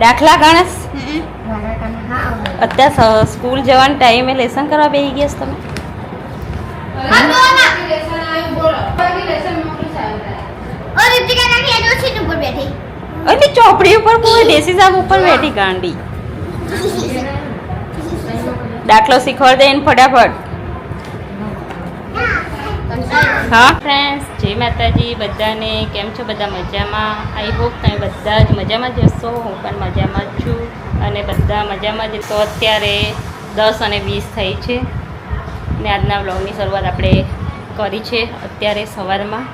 દાખલા ગણસ? અત્યારે સ્કૂલ જવાના ટાઈમે લેસન કરવા બેસી ગયા છો તમે? અરે ચોપડી ઉપર કોઈ દેશી સાહેબ ઉપર બેઠી ગાંડી. દાખલો શીખવાડ દે ફટાફટ. હા? ફ્રેન્ડ્સ જય માતાજી, બધાને કેમ છો? બધા મજામાં? આઈ હોપ તમે બધા જ મજામાં જ હશો. હું પણ મજામાં જ છું. અને બધા મજામાં જ તો અત્યારે દસ અને વીસ થઈ છે. ને આજના બ્લોગની શરૂઆત આપણે કરી છે અત્યારે સવારમાં.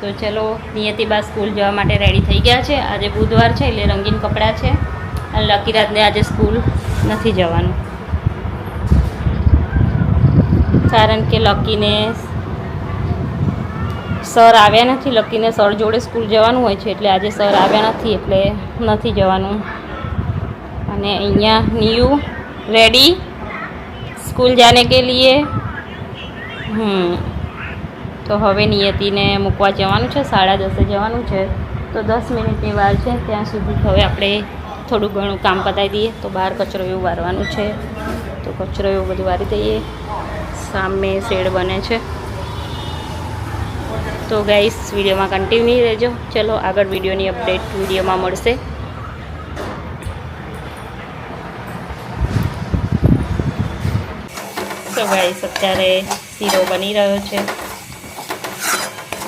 તો ચલો નિયતિબા સ્કૂલ જવા માટે રેડી થઈ ગયા છે. આજે બુધવાર છે, એટલે રંગીન કપડાં છે. અને લકીરાજને આજે સ્કૂલ નથી જવાનું. કારણ કે લકીને સર આવ્યા નથી. લકીને સર જોડે સ્કૂલ જવાનું હોય છે એટલે આજે સર આવ્યા નથી, એટલે નથી જવાનું. અને અહીંયા નિયુ રેડી. સ્કૂલ જાને કે લીએ? હમ. તો હવે નિયતિને મૂકવા જવાનું છે. સાડા દસે જવાનું છે. તો દસ મિનિટની વાર છે. ત્યાં સુધી હવે આપણે થોડું ઘણું કામ પતાવી દઈએ. તો બહાર કચરો એવું વારવાનું છે. તો કચરો એવું બધું વારી દઈએ. સામે શેડ બને છે. તો ગાઈસ વિડીયોમાં કન્ટિન્યુ રહેજો. ચલો, આગળ વિડીયોની અપડેટ વિડીયોમાં મળશે. તો ગાઈસ અત્યારે શીરો બની રહ્યો છે.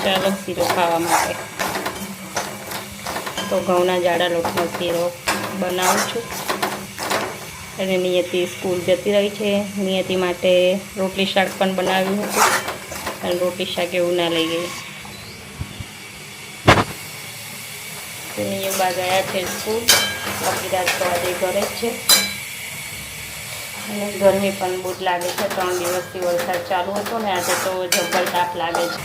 ચાલો, શીરો ખાવા માટે. તો ઘઉંના જાડા લોટનો શીરો બનાવું છું. અને નિયતિ સ્કૂલ જતી રહી છે. નિયતિ માટે રોટલી શાક પણ બનાવ્યું હતું. અને રોટલી શાક એવું ના લઈ ગઈ. તો ગયા છે સ્કૂલ લકીરાજ તો આજે ઘરે જ છે. અને ગરમી પણ બહુ લાગે છે. ત્રણ દિવસથી વરસાદ ચાલુ હતો ને આજે તો જબ્બર તાપ લાગે છે.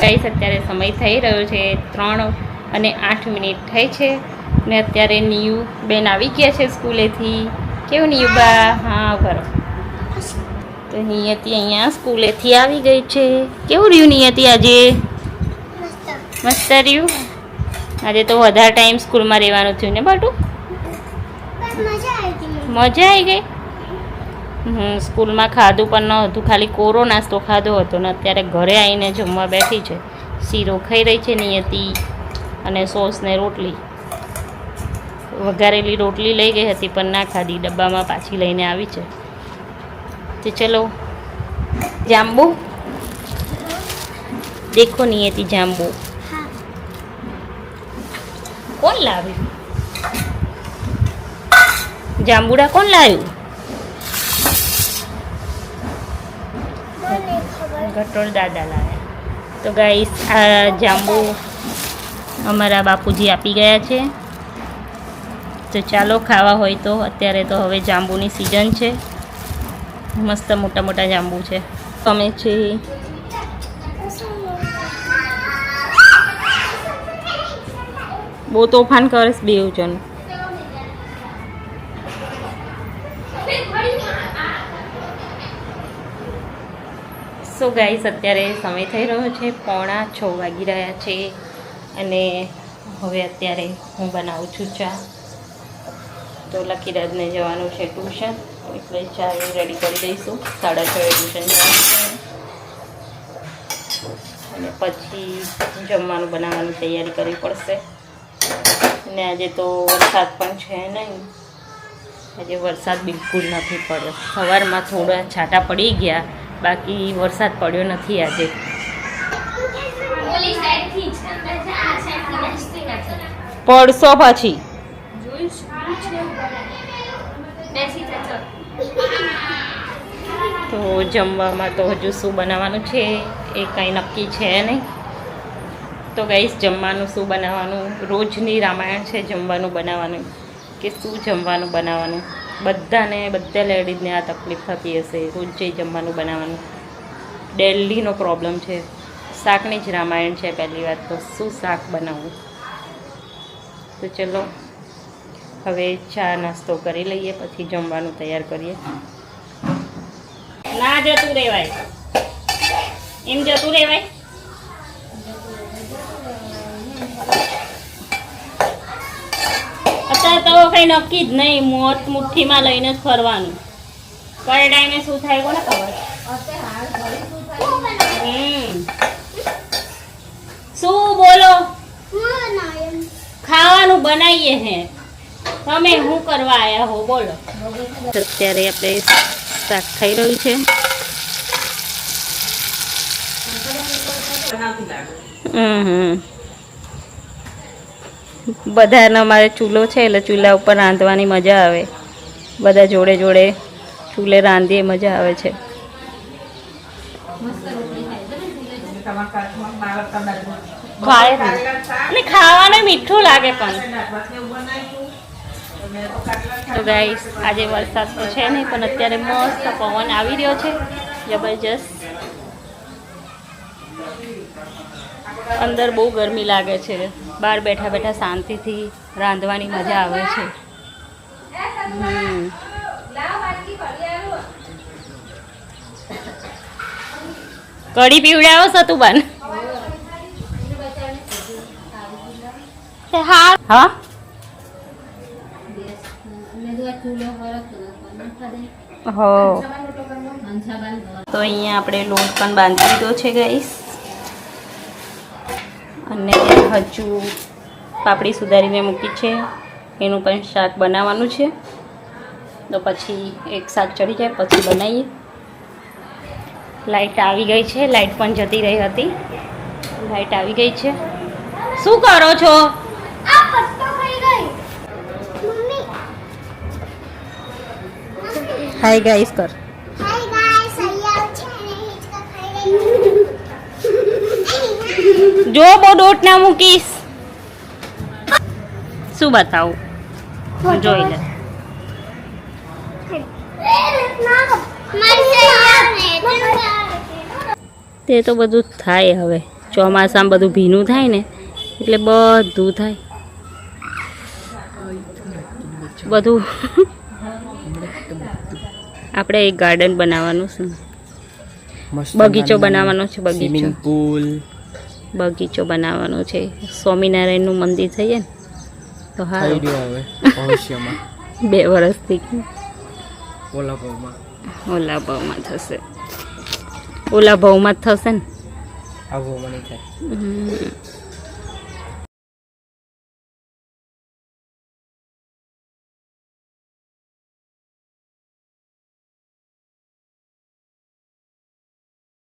ગાઈસ, અત્યારે સમય થઈ રહ્યો છે ત્રણ અને આઠ મિનિટ થઈ છે. ને અત્યારે નિયુ બેન આવી ગયા છે સ્કૂલેથી. કેવું નિયુ બા? હા કરો તો નિયતિ અહીંયા સ્કૂલેથી આવી ગઈ છે. કેવું રહ્યું નિયતિ આજે? મસ્ત રહ્યું? આજે તો વધારે ટાઈમ સ્કૂલમાં રહેવાનું થયું ને બાટુ મજા આવી ગઈ? હમ, સ્કૂલમાં ખાધું પણ ન હતું ખાલી કોરો નાસ્તો ખાધો હતો ને અત્યારે ઘરે આવીને જમવા બેઠી છે. શીરો ખાઈ રહી છે નિયતિ. અને સોસ ને રોટલી. વઘારેલી રોટલી લઈ ગઈ હતી પણ ના ખાધી. ડબ્બામાં પાછી લઈને આવી છે. તો ચલો જાંબુ? દેખો હતી જાંબુ. કોણ લાવ્યું? જાંબુડા કોણ લાવ્યું? ઘટોળ દાદા લાવ્યા. તો ગાઈસ આ જાંબુ અમારા બાપુજી આપી ગયા છે. તો ચાલો, ખાવા હોય તો. અત્યારે તો હવે જાંબુની સિઝન છે. મસ્ત મોટા મોટા જાંબુ છે. અમે છે. બહુ તોફાન કરશ બે જણ. સો ગાઈસ અત્યારે સમય થઈ રહ્યો છે. પોણા છ વાગી રહ્યા છે. અને હવે અત્યારે હું બનાવું છું ચા. તો લકીરાજને જવાનું છે ટ્યુશન. એટલે ચા એ રેડી કરી દઈશું. સાડા છ ટ્યુશન જવાનું અને પછી જમવાનું બનાવવાની તૈયારી કરવી પડશે. અને આજે તો વરસાદ પણ છે નહીં. આજે વરસાદ બિલકુલ નથી પડ્યો. સવારમાં થોડા છાંટા પડી ગયા. બાકી વરસાદ પડ્યો નથી આજે ઓલી સાઈડથી જ અંદર છે આ સાઈડથી નાસ્તી નથી પડશો પછી. તો જમવામાં તો હજુ શું બનાવવાનું છે એ કંઈ નક્કી છે નહીં. તો ગઈશ જમવાનું શું બનાવવાનું? રોજની રામાયણ છે જમવાનું બનાવવાનું. કે શું જમવાનું બનાવવાનું? બધાને, બધા લેડીઝને આ તકલીફ થતી હશે રોજ રોજે જમવાનું બનાવવાનું. ડેલીનો પ્રોબ્લેમ છે. શાકની જ રામાયણ છે પહેલી વાત તો શું શાક બનાવવું? તો ચલો, હવે ચા નાસ્તો કરી લઈએ, પછી જમવાનું તૈયાર કરીએ. ના જતું રહેવાય. એમ જતું રહેવાય? અત્યારે તો કઈ નક્કી જ નહીં, મોત મુઠ્ઠીમાં લઈને ફરવાનું. કયા ટાઈમે શું થાય કોને ખબર હમ શું બોલો ખાવાનું બનાવીએ હે. તમે શું કરવા આવ્યા હો? બોલો. અત્યારે આપણે શાક થઈ રહ્યું છે. હમ હમ. બધાને અમારે ચૂલો છે એટલે ચૂલા ઉપર રાંધવાની મજા આવે. બધા જોડે જોડે ચૂલે રાંધીએ મજા આવે છે. ખાય અને ખાવાનું મીઠું લાગે પણ. તો ગાઈસ આજે વરસાદ તો છે નહીં, પણ અત્યારે મસ્ત પવન આવી રહ્યો છે. જબરજસ્ત. અંદર બહુ ગરમી લાગે છે. બહાર બેઠા બેઠા શાંતિથી રાંધવાની મજા આવે છે. હમ. કઢી પીવડાવો સતુબાન હા હો તો અહીંયા આપણે લોટ પણ બાંધી દીધો છે ગાઈસ અને હજુ પાપડી સુધારીને મૂકી છે. એનું પણ શાક બનાવવાનું છે. તો પછી એક શાક ચડી જાય, પછી બનાવીએ. લાઇટ આવી ગઈ છે. લાઇટ પણ જતી રહી હતી. લાઈટ આવી ગઈ છે. શું કરો છો? હાય ગાઈસ કર જો બહુ દોટ ના મૂકીશ. શું બતાવું? જોઈ લે. તે તો બધું થાય હવે. ચોમાસામાં બધું ભીનું થાય ને એટલે બધું થાય. બધું આપણે એક ગાર્ડન બનાવવાનું છે. બગીચો બનાવવાનો છે બગીચો. પુલ બગીચો બનાવવાનો છે. સ્વામિનારાયણનું મંદિર થઈએ ને તો હા. બે વર્ષથી. કોલ્હાપુરમાં ઓલા ભાવમાં થશે. ઓલા ભાવમાં જ થશે ને? આ ભાવમાં નહીં થાય.